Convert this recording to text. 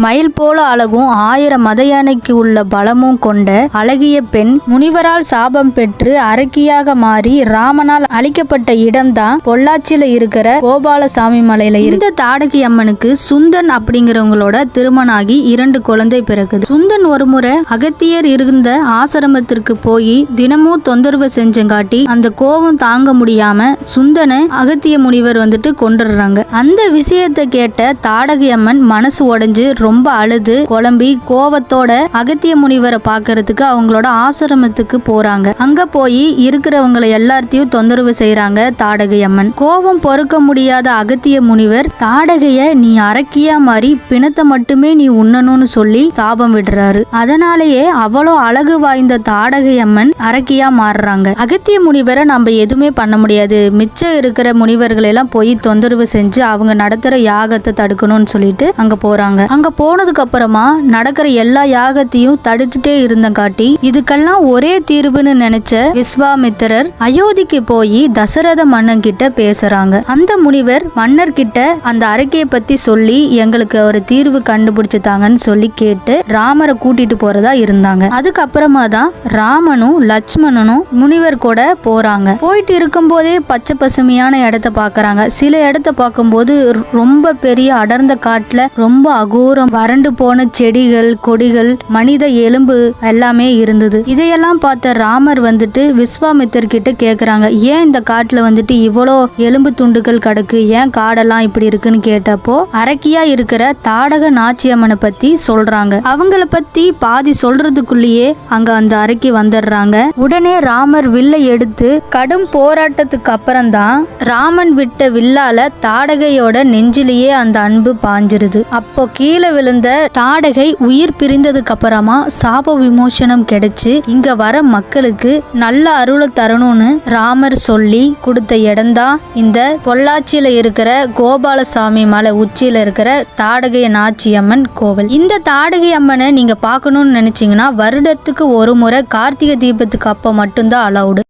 மயில் போல அழகும் ஆயிரம் மத யானைக்கு உள்ள பலமும் கொண்ட அழகிய பெண் முனிவரால் சாபம் பெற்று அரக்கியாக மாறி ராமனால் அழிக்கப்பட்ட இடம்தான் பொள்ளாச்சியில இருக்கிற கோபாலசாமி மலையில இந்த தாடகி அம்மனுக்கு சுந்தன் அப்படிங்கிறவங்களோட திருமணம் ஆகி இரண்டு குழந்தை பிறகுது சுந்தன் ஒருமுறை அகத்தியர் இருந்த ஆசிரமத்திற்கு போய் தினமும் தொந்தரவு செஞ்சங்காட்டி அந்த கோபம் தாங்க முடியாம சுந்தனை அகத்திய முனிவர் வந்துட்டு கொண்டுடுறாங்க அந்த விஷயத்தை கேட்ட தாடகி அம்மன் மனசு உடஞ்சு ரொம்ப அழுது குழம்பி கோவத்தோட அகத்திய முனிவரை பார்க்கறதுக்கு அவங்களோட ஆசிரமத்துக்கு போறாங்க. அங்க போய் இருக்கிறவங்களை எல்லாத்தையும் தொந்தரவு செய்யறாங்க தாடகை அம்மன். கோபம் பொறுக்க முடியாத அகத்திய முனிவர் தாடகைய நீ அரக்கியா மாறி பிணத்தை மட்டுமே நீ உண்ணணும்னு சொல்லி சாபம் விடுறாரு. அதனாலேயே அவ்வளோ அழகு வாய்ந்த தாடகை அம்மன் அரக்கியா மாறுறாங்க. அகத்திய முனிவரை நம்ம எதுவுமே பண்ண முடியாது. மிச்சம் இருக்கிற முனிவர்களெல்லாம் போய் தொந்தரவு செஞ்சு அவங்க நடத்துற யாகத்தை தடுக்கணும்னு சொல்லிட்டு அங்க போறாங்க. அங்க போனதுக்கு அப்புறமா நடக்கிற எல்லா யாகத்தையும் தடுத்துட்டே இருந்த காட்டி. இதுக்கெல்லாம் ஒரே தீர்வுன்னு நினைச்ச விஸ்வாமித்திரர் அயோத்திக்கு போய் தசரத மன்னன் கிட்ட பேசுறாங்க. அந்த முனிவர் மன்னர் கிட்ட அந்த அறிக்கையை பத்தி சொல்லி எங்களுக்கு ஒரு தீர்வு கண்டுபிடிச்சித்தாங்கன்னு சொல்லி கேட்டு ராமரை கூட்டிட்டு போறதா இருந்தாங்க. அதுக்கப்புறமா தான் ராமனும் லட்சுமணனும் முனிவர் கூட போறாங்க. போயிட்டு இருக்கும்போதே பச்சை பசுமையான இடத்த பாக்குறாங்க. சில இடத்த பார்க்கும்போது ரொம்ப பெரிய அடர்ந்த காட்டுல ரொம்ப அகோரம் வறண்டு போன செடிகள் கொடிகள் மனித எலும்பு எல்லாமே இருந்தது. இதையெல்லாம் பார்த்த ராமர் வந்துட்டு விஸ்வாமித்தர் கிட்ட கேக்குறாங்க ஏன் இந்த காட்டுல வந்துட்டு இவ்வளோ எலும்பு துண்டுகள் கிடக்கு? ஏன் காடெல்லாம் இப்படி இருக்குன்னு கேட்டப்போ அரக்கியா இருக்கிற தாடக நாச்சியம்மனை பத்தி சொல்றாங்க. அவங்கள பத்தி பாதி சொல்றதுக்குள்ளேயே அங்க அந்த அறைக்கு வந்துடுறாங்க. உடனே ராமர் வில்லை எடுத்து கடும் போராட்டத்துக்கு அப்புறம்தான் ராமன் விட்ட வில்லால தாடகையோட நெஞ்சிலேயே அந்த அன்பு பாஞ்சிருது. அப்போ கீழே விழுந்த தாடகை உயிர் பிரிந்ததுக்கு அப்புறமா சாப விமோசனம் கிடைச்சு இங்க வர மக்களுக்கு நல்ல அருளை தரணும்னு ராமர் சொல்லி கொடுத்த இடம்தான் இந்த பொள்ளாச்சியில இருக்கிற கோபாலசாமி மலை உச்சியில இருக்கிற தாடகை நாச்சியம்மன் கோவில். இந்த தாடகை அம்மனை நீங்க பார்க்கணும்னு நினைச்சீங்கன்னா வருடத்துக்கு ஒரு முறை கார்த்திகை தீபத்துக்கு அப்போ மட்டும்தான் அலௌடு